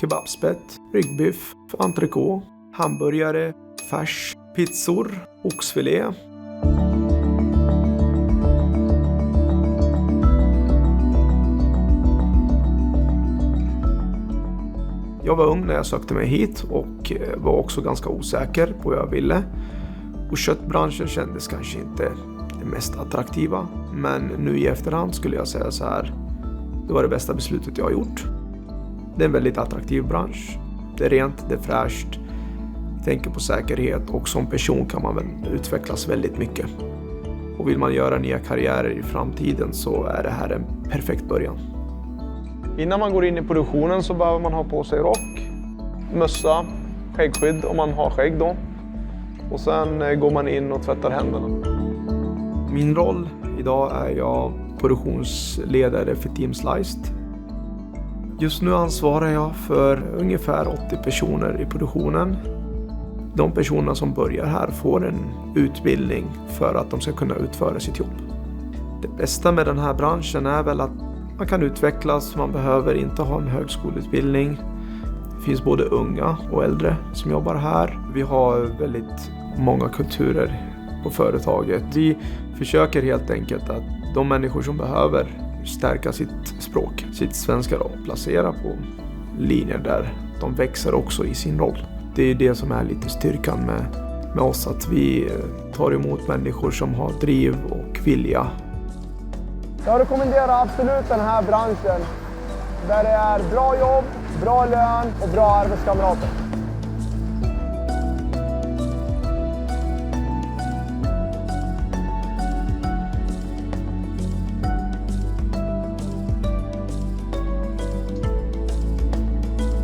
kebabspett, ryggbiff, entrecote, hamburgare, färs, pizzor, oxfilé. Jag var ung när jag sökte mig hit och eh, var också ganska osäker på vad jag ville. Och köttbranschen kändes kanske inte det mest attraktiva. Men nu i efterhand skulle jag säga så här. Det var det bästa beslutet jag har gjort. Det är en väldigt attraktiv bransch. Det är rent, det är fräscht. Tänker på säkerhet och som person kan man väl utvecklas väldigt mycket. Och vill man göra nya karriärer i framtiden så är det här en perfekt början. Innan man går in i produktionen så behöver man ha på sig rock, mössa, skäggskydd om man har skägg då. Och sen eh, går man in och tvättar händerna. Min roll idag är jag produktionsledare för Team Sliced. Just nu ansvarar jag för ungefär 80 personer i produktionen. De personerna som börjar här får en utbildning för att de ska kunna utföra sitt jobb. Det bästa med den här branschen är väl att man kan utvecklas, man behöver inte ha en högskoleutbildning. Det finns både unga och äldre som jobbar här. Vi har väldigt många kulturer på företaget. Vi försöker helt enkelt att de människor som behöver stärka sitt språk, sitt svenska då, och placera på linjer där de växer också i sin roll. Det är det som är lite styrkan med, med oss, att vi eh, tar emot människor som har driv och vilja. Jag rekommenderar absolut den här branschen där det är bra jobb, bra lön och bra arbetskamrater.